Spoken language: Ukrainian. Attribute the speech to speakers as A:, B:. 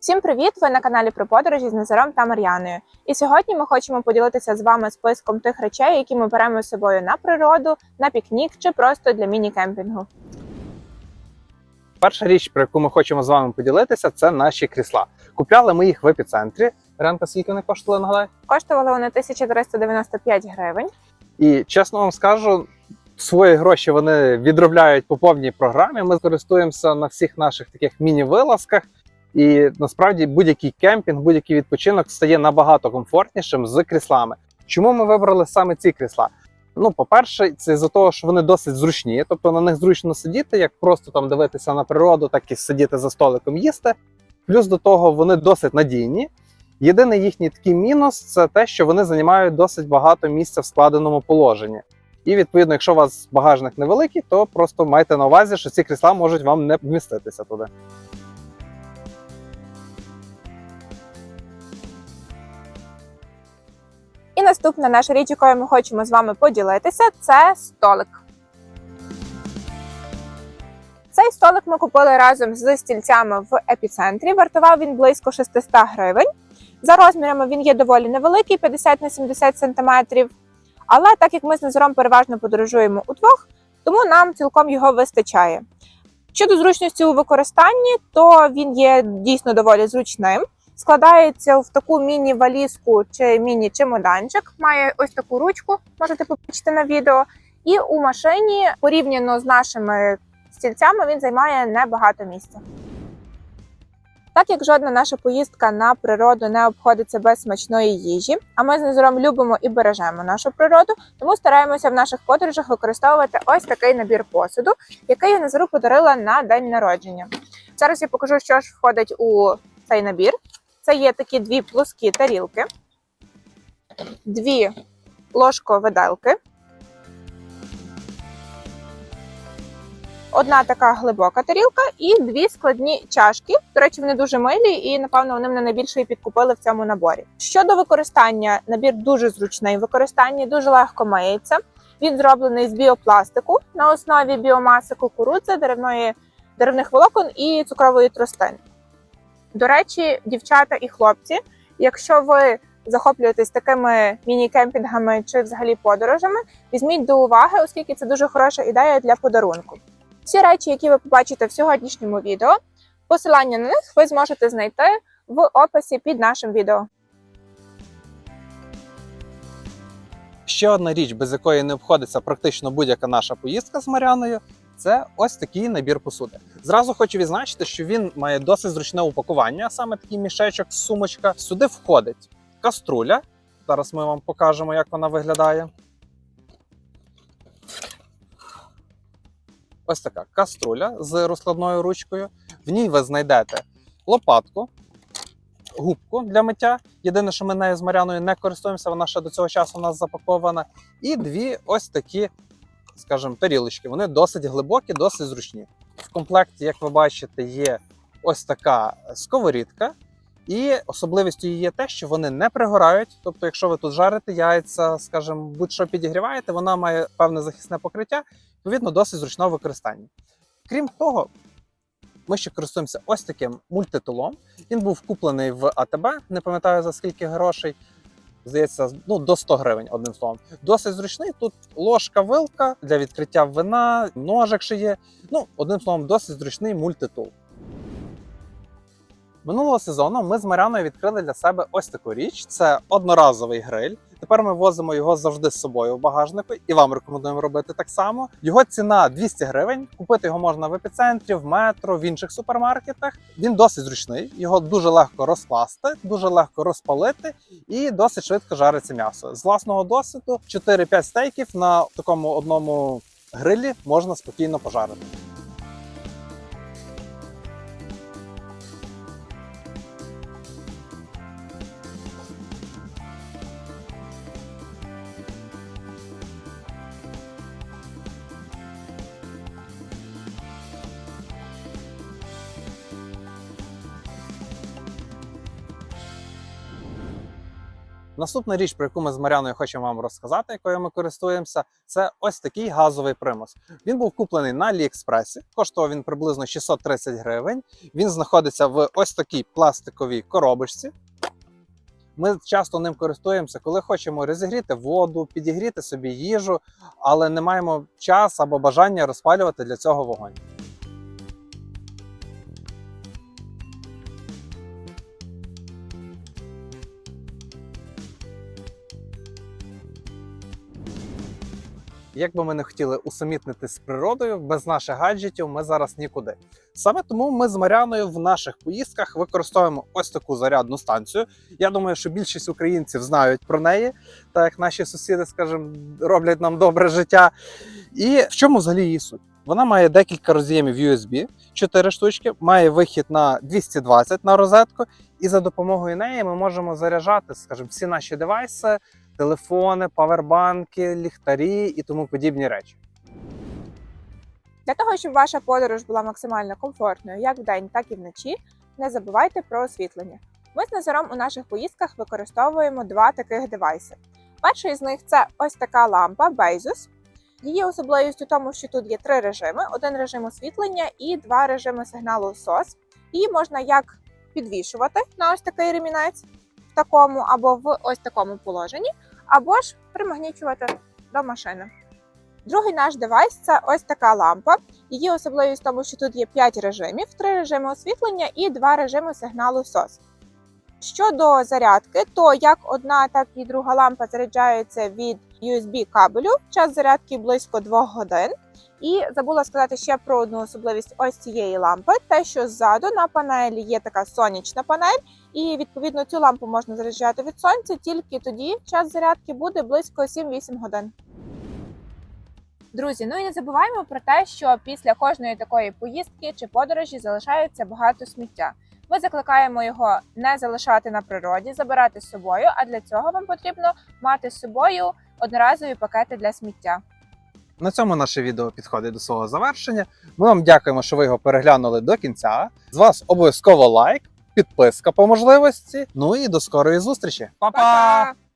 A: Всім привіт! Ви на каналі про подорожі з Назаром та Мар'яною. І сьогодні ми хочемо поділитися з вами списком тих речей, які ми беремо з собою на природу, на пікнік чи просто для міні-кемпінгу.
B: Перша річ, про яку ми хочемо з вами поділитися, це наші крісла. Купляли ми їх в епіцентрі. Ренка, скільки вони коштували, нагадай?
A: Коштували вони 1395 гривень.
B: І чесно вам скажу, свої гроші вони відробляють по повній програмі. Ми користуємося на всіх наших таких міні-вилазках. І насправді будь-який кемпінг, будь-який відпочинок стає набагато комфортнішим з кріслами. Чому ми вибрали саме ці крісла? Ну, по-перше, це за того, що вони досить зручні, тобто на них зручно сидіти, як просто там дивитися на природу, так і сидіти за столиком їсти. Плюс до того вони досить надійні. Єдиний їхній такий мінус це те, що вони займають досить багато місця в складеному положенні. І відповідно, якщо у вас багажник невеликий, то просто майте на увазі, що ці крісла можуть вам не вміститися туди.
A: І наступна наша річ, якою ми хочемо з вами поділитися, це столик. Цей столик ми купили разом з стільцями в епіцентрі. Вартував він близько 600 гривень. За розмірами він є доволі невеликий, 50 на 70 сантиметрів. Але так як ми з Назаром переважно подорожуємо удвох, тому нам цілком його вистачає. Щодо зручності у використанні, то він є дійсно доволі зручним. Складається в таку міні-валізку чи міні-чемоданчик. Має ось таку ручку, можете побачити на відео. І у машині порівняно з нашими стільцями він займає небагато місця. Так як жодна наша поїздка на природу не обходиться без смачної їжі, а ми з Назаром любимо і бережемо нашу природу, тому стараємося в наших подорожах використовувати ось такий набір посуду, який я Назару подарила на день народження. Зараз я покажу, що ж входить у цей набір. Це є такі дві плоскі тарілки, дві ложко-виделки, одна така глибока тарілка і дві складні чашки. До речі, вони дуже милі, і напевно вони мене найбільше і підкупили в цьому наборі. Щодо використання, набір дуже зручний в використанні, дуже легко миється. Він зроблений з біопластику на основі біомаси кукурудзи, деревної, деревних волокон і цукрової тростини. До речі, дівчата і хлопці, якщо ви захоплюєтесь такими міні-кемпінгами чи взагалі подорожами, візьміть до уваги, оскільки це дуже хороша ідея для подарунку. Всі речі, які ви побачите в сьогоднішньому відео, посилання на них ви зможете знайти в описі під нашим відео.
B: Ще одна річ, без якої не обходиться практично будь-яка наша поїздка з Маряною, це ось такий набір посуди. Зразу хочу відзначити, що він має досить зручне упакування, саме такий мішечок, сумочка. Сюди входить каструля. Зараз ми вам покажемо, як вона виглядає. Ось така каструля з розкладною ручкою. В ній ви знайдете лопатку, губку для миття. Єдине, що ми нею з Маряною не користуємося, вона ще до цього часу у нас запакована. І дві ось такі, скажімо, тарілочки. Вони досить глибокі, досить зручні. В комплекті, як ви бачите, є ось така сковорідка. І особливістю її є те, що вони не пригорають. Тобто, якщо ви тут жарите яйця, скажімо, будь-що підігріваєте, вона має певне захисне покриття, відповідно, досить зручного використання. Крім того, ми ще користуємося ось таким мультитулом. Він був куплений в АТБ, не пам'ятаю за скільки грошей. Здається, ну до 100 гривень, одним словом. Досить зручний. Тут ложка, вилка для відкриття вина, ножик ще є. Ну, одним словом, досить зручний мультитул. Минулого сезону ми з Маряною відкрили для себе ось таку річ: це одноразовий гриль. Тепер ми возимо його завжди з собою в багажнику, і вам рекомендуємо робити так само. Його ціна 200 гривень. Купити його можна в епіцентрі, в метро, в інших супермаркетах. Він досить зручний, його дуже легко розкласти, дуже легко розпалити і досить швидко жариться м'ясо. З власного досвіду 4-5 стейків на такому одному грилі можна спокійно пожарити. Наступна річ, про яку ми з Маряною хочемо вам розказати, якою ми користуємося, це ось такий газовий примус. Він був куплений на Аліекспресі, коштував він приблизно 630 гривень. Він знаходиться в ось такій пластиковій коробочці. Ми часто ним користуємося, коли хочемо розігріти воду, підігріти собі їжу, але не маємо час або бажання розпалювати для цього вогонь. Як би ми не хотіли усамітнити з природою, без наших гаджетів ми зараз нікуди. Саме тому ми з Маряною в наших поїздках використовуємо ось таку зарядну станцію. Я думаю, що більшість українців знають про неї, так як наші сусіди, скажімо, роблять нам добре життя. І в чому взагалі її суть? Вона має декілька роз'ємів USB, 4 штучки, має вихід на 220 на розетку, і за допомогою неї ми можемо заряджати, скажімо, всі наші девайси, телефони, павербанки, ліхтарі і тому подібні речі.
A: Для того, щоб ваша подорож була максимально комфортною як вдень, так і вночі, не забувайте про освітлення. Ми з Назаром у наших поїздках використовуємо два таких девайси. Перший з них це ось така лампа Bezos. Її особливість у тому, що тут є три режими: один режим освітлення і два режими сигналу SOS. Її можна як підвішувати на ось такий ремінець в такому або в ось такому положенні, або ж примагнічувати до машини. Другий наш девайс це ось така лампа. Її особливість в тому, що тут є 5 режимів: 3 режими освітлення і 2 режими сигналу SOS. Щодо зарядки, то як одна, так і друга лампа заряджаються від USB кабелю. Час зарядки близько 2 годин. І забула сказати ще про одну особливість ось цієї лампи: те, що ззаду на панелі є така сонячна панель, і відповідно цю лампу можна заряджати від сонця, тільки тоді час зарядки буде близько 7-8 годин. Друзі, ну і не забуваємо про те, що після кожної такої поїздки чи подорожі залишається багато сміття. Ми закликаємо його не залишати на природі, забирати з собою. А для цього вам потрібно мати з собою одноразові пакети для сміття.
B: На цьому наше відео підходить до свого завершення. Ми вам дякуємо, що ви його переглянули до кінця. З вас обов'язково лайк, підписка по можливості. Ну і до скорої зустрічі. Па-па!
A: Па-па!